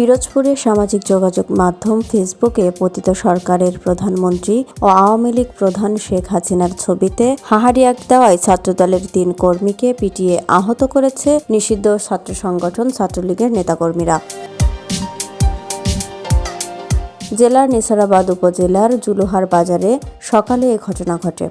পিরোজপুরে সামাজিক যোগাযোগ মাধ্যম ফেসবুকে পতিত সরকারের প্রধানমন্ত্রী ও আওয়ামী লীগ প্রধান শেখ হাসিনার ছবিতে হাহারিয়াক দেওয়ায় ছাত্রদলের তিন কর্মীকে পিটিয়ে আহত করেছে নিষিদ্ধ ছাত্র সংগঠন ছাত্রলীগের নেতাকর্মীরা। জেলার নেসারাবাদ উপজেলার জুলুহার বাজারে সকালে এ ঘটনা ঘটে।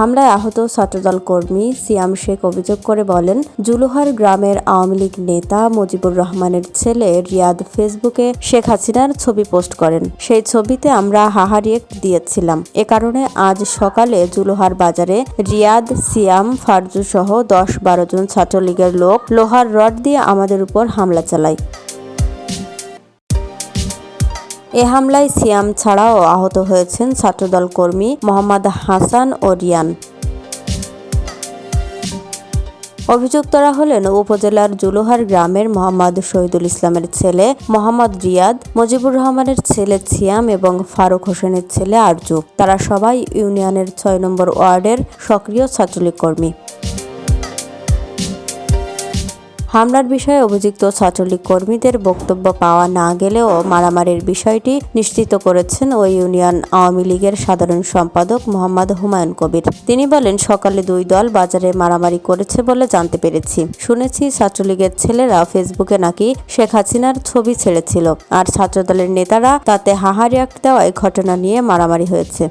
হামলায় আহত ছাত্রদল কর্মী সিয়াম শেখ অভিযোগ করে বলেন, জুলুহার গ্রামের আওয়ামী লীগ নেতা মুজিবুর রহমানের ছেলে রিয়াদ ফেসবুকে শেখ হাসিনার ছবি পোস্ট করেন। সেই ছবিতে আমরা হাহারিয়েক দিয়েছিলাম। এ কারণে আজ সকালে জুলুহার বাজারে রিয়াদ, সিয়াম ফারজু সহ দশ বারো জন ছাত্রলীগের লোক লোহার রড দিয়ে আমাদের উপর হামলা চালায়। এ হামলায় সিয়াম ছাড়াও আহত হয়েছেন ছাত্রদল কর্মী মোহাম্মদ হাসান ও রিয়ান। অভিযুক্তরা হলেন উপজেলার জুলুহার গ্রামের মোহাম্মদ শহীদুল ইসলামের ছেলে মোহাম্মদ রিয়াদ, মুজিবুর রহমানের ছেলে সিয়াম এবং ফারুক হোসেনের ছেলে আরজু। তারা সবাই ইউনিয়নের ছয় নম্বর ওয়ার্ডের সক্রিয় ছাত্রলীগ কর্মী। হামলার বিষয়ে অভিযুক্ত ছাত্রলীগ কর্মীদের বক্তব্য পাওয়া না গেলেও মারামারির বিষয়টি নিশ্চিত করেছেন ওই ইউনিয়ন আওয়ামী লীগের সাধারণ সম্পাদক মোহাম্মদ হুমায়ুন কবির। তিনি বলেন, সকালে দুই দল বাজারে মারামারি করেছে বলে জানতে পেরেছি। শুনেছি ছাত্রলীগের ছেলেরা ফেসবুকে নাকি শেখ হাসিনার ছবি ছেড়েছিল, আর ছাত্রদলের নেতারা তাতে হাহারিয়াক দেওয়ায় ঘটনা নিয়ে মারামারি হয়েছে।